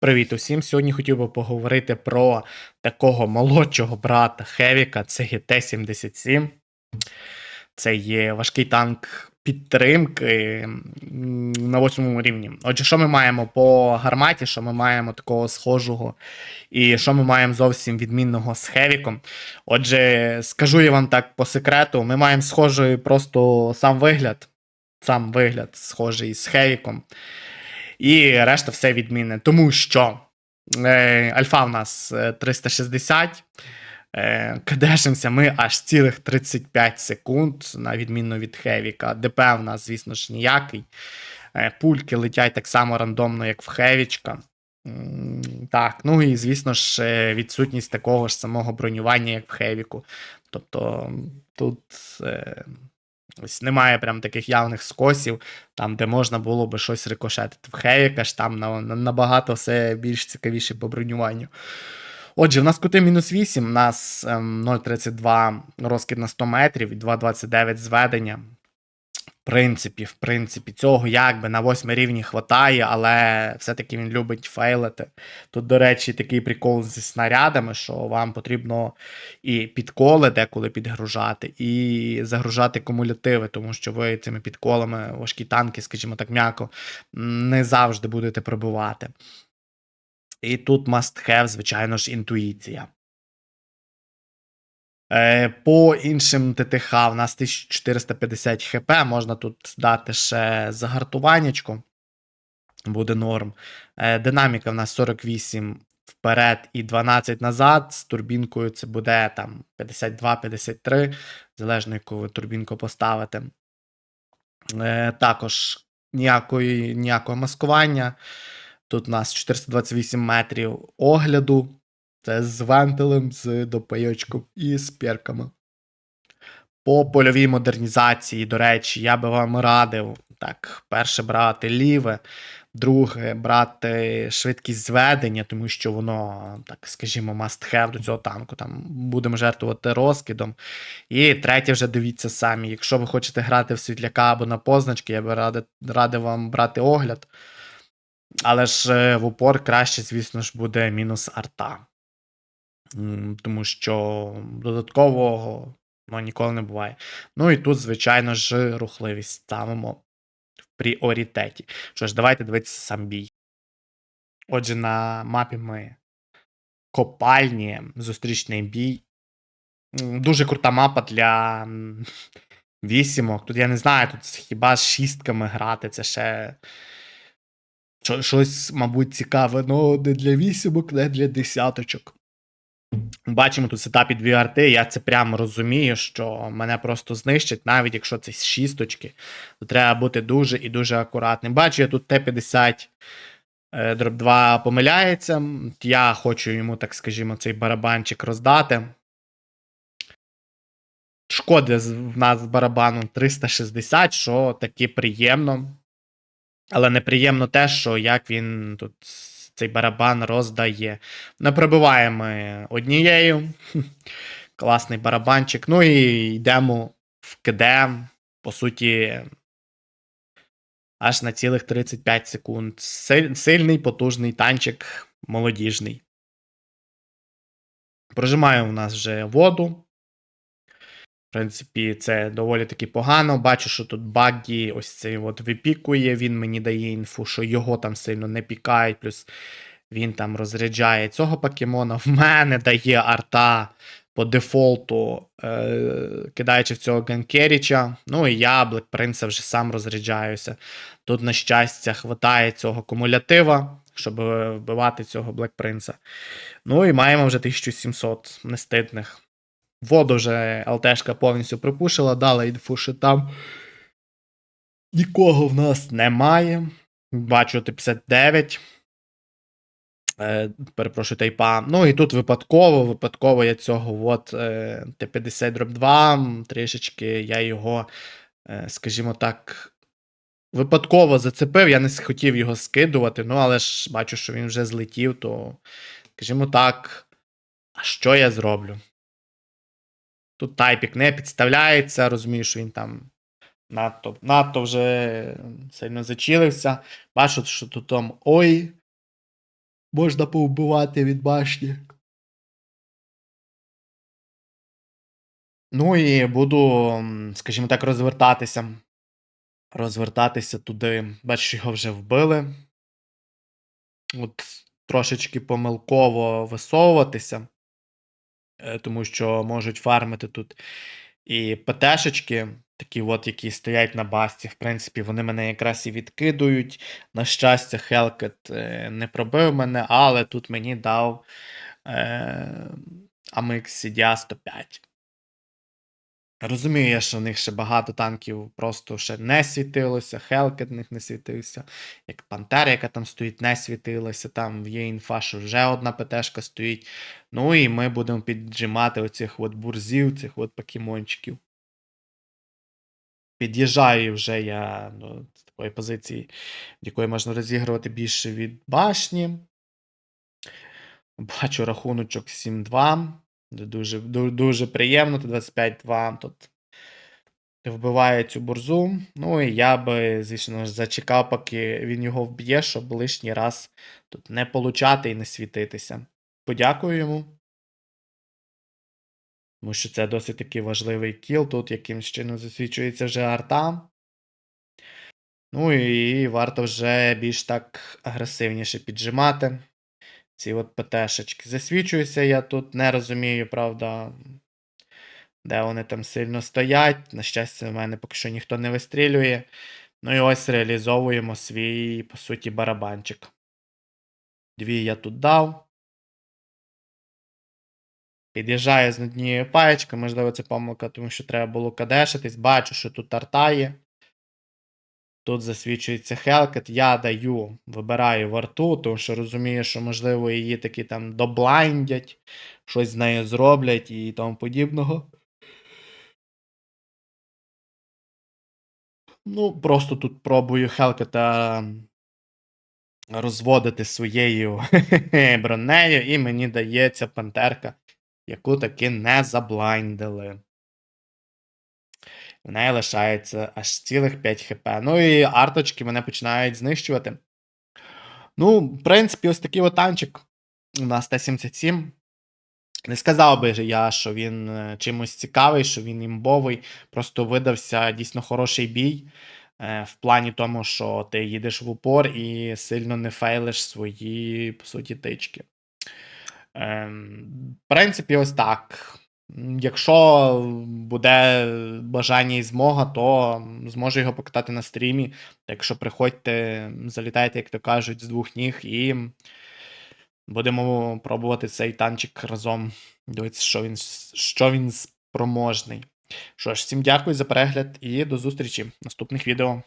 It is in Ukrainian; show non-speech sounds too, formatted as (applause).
Привіт усім! Сьогодні хотів би поговорити про такого молодшого брата Хевіка, це ГТ-77. Це є важкий танк підтримки на восьмому рівні. Отже, що ми маємо по гарматі, що ми маємо такого схожого, і що ми маємо зовсім відмінного з Хевіком. Отже, скажу я вам так по секрету: ми маємо схожий просто сам вигляд. Сам вигляд схожий з Хевіком. І решта все відмінне. Тому що е, альфа в нас е, 360. Е, кадешимося ми аж цілих 35 секунд, на відміну від Хевіка. ДП в нас, звісно ж, ніякий. Е, пульки летять так само рандомно, як в Хевічка. Так, ну і звісно ж, е, відсутність такого ж самого бронювання, як в Хевіку. Тобто тут е, ось немає прям таких явних скосів, там, де можна було би щось рикошетити. В Хевіка ж там на, на, набагато все більш цікавіше по бронюванню. Отже, в нас кути мінус 8, у нас ем, 0,32 розкид на 100 метрів і 2,29 зведення. Принципі, в принципі, цього якби на 8 рівні хватає, але все-таки він любить фейлити. Тут, до речі, такий прикол зі снарядами, що вам потрібно і підколи деколи підгружати, і загружати кумулятиви, тому що ви цими підколами важкі танки, скажімо так, м'яко, не завжди будете пробивати. І тут must have, звичайно ж, інтуїція. Е, по іншим ТТХ в нас 1450 хп, можна тут дати ще загартуваннячко. Буде норм. Е, динаміка в нас 48 вперед і 12 назад. З турбінкою це буде там 52-53, залежно яку ви турбінку поставите. Е, також ніякої, ніякого маскування. Тут у нас 428 метрів огляду. Це з вентилем, з допайочком і з перками. По польовій модернізації, до речі, я би вам радив так, перше брати ліве, друге брати швидкість зведення, тому що воно, так скажімо, must have до цього танку. Там будемо жертвувати розкидом. І третє, вже дивіться самі. Якщо ви хочете грати в світляка або на позначки, я би радив, радив вам брати огляд. Але ж е, в упор краще, звісно ж, буде мінус арта. Тому що додаткового ну, ніколи не буває. Ну і тут, звичайно ж, рухливість ставимо в пріоритеті. Що ж, давайте дивитися сам бій. Отже, на мапі ми копальні, зустрічний бій. Дуже крута мапа для вісімок. Тут я не знаю, тут хіба з шістками грати, це ще. Щось, мабуть, цікаве, ну не для вісімок, не для десяточок. Бачимо тут сетапі дві арти. Я це прямо розумію, що мене просто знищать, навіть якщо це шісточки, то треба бути дуже і дуже акуратним. Бачу, я тут Т-50 е, дроп 2 помиляється. Я хочу йому, так скажімо, цей барабанчик роздати. Шкода з- в нас з барабаном 360, що таки приємно. Але неприємно те, що як він тут цей барабан роздає. Не пробиваємо однією. (laughs) Класний барабанчик. Ну і йдемо в КД. По суті, аж на цілих 35 секунд. Сильний, потужний танчик, молодіжний. Прожимає у нас вже воду. В принципі, це доволі таки погано. Бачу, що тут багі ось цей от випікує. Він мені дає інфу, що його там сильно не пікають, плюс він там розряджає цього покемона. В мене дає арта по дефолту, е, кидаючи в цього Ганкеріча. Ну і я, Блек Принца, вже сам розряджаюся. Тут, на щастя, хватає цього кумулятива, щоб е, вбивати цього Блек Принца. Ну і маємо вже 1700 нестидних. Воду вже ЛТшка повністю припушила, дала інфу, що там нікого в нас немає. Бачу Т-59. Е, перепрошую, тайпа. Ну і тут випадково, випадково я цього от е, Т-50 дроп 2, трішечки я його, е, скажімо так, випадково зацепив. Я не хотів його скидувати, ну але ж бачу, що він вже злетів, то, скажімо так, а що я зроблю? Тут тайпік не підставляється, розумію, що він там надто, надто вже сильно зачілився. Бачу, що тут там ой, можна повбивати від башні. Ну і буду, скажімо так, розвертатися. Розвертатися туди. Бачиш, його вже вбили. От трошечки помилково висовуватися, тому що можуть фармити тут і ПТшечки, такі от, які стоять на басті. В принципі, вони мене якраз і відкидують. На щастя, Хелкет е, не пробив мене, але тут мені дав е, CDA 105. Розумію я, що в них ще багато танків просто ще не світилося, Хелкет в них не світився, як Пантера, яка там стоїть, не світилася. Там є інфа, що вже одна ПТшка стоїть. Ну і ми будемо піджимати оцих от бурзів, цих от покемончиків. Під'їжджаю вже я до такої позиції, в якої можна розігрувати більше від башні. Бачу рахуночок 7-2. Дуже, дуже, приємно. Тут 25-2 тут вбиває цю бурзу. Ну і я би, звісно зачекав, поки він його вб'є, щоб лишній раз тут не получати і не світитися. Подякую йому. Тому що це досить такий важливий кіл. Тут якимсь чином засвідчується вже арта. Ну і варто вже більш так агресивніше піджимати. Ці от ПТшечки. Засвічуюся я тут, не розумію, правда, де вони там сильно стоять. На щастя, в мене поки що ніхто не вистрілює. Ну і ось реалізовуємо свій, по суті, барабанчик. Дві я тут дав. Під'їжджаю з однією паєчкою, можливо, це помилка, тому що треба було кадешитись. Бачу, що тут арта є. Тут засвідчується Хелкет. Я даю, вибираю варту, тому що розумію, що, можливо, її таки там доблайндять, щось з нею зроблять і тому подібного. Ну, просто тут пробую Хелкета розводити своєю (laughs) бронею, і мені дається пантерка, яку таки не заблайндили. В неї лишається аж цілих 5 хп. Ну і арточки мене починають знищувати. Ну, в принципі, ось такий танчик у нас Т-77. Не сказав би я, що він е, чимось цікавий, що він імбовий. Просто видався дійсно хороший бій. е, В плані тому, що ти їдеш в упор і сильно не фейлиш свої, по суті, тички. Ем, В принципі, ось так. Якщо буде бажання і змога, то зможу його покатати на стрімі. Так що приходьте, залітайте, як то кажуть, з двох ніг, і будемо пробувати цей танчик разом. Дивитися, що він, що він спроможний. Що ж, всім дякую за перегляд і до зустрічі в наступних відео.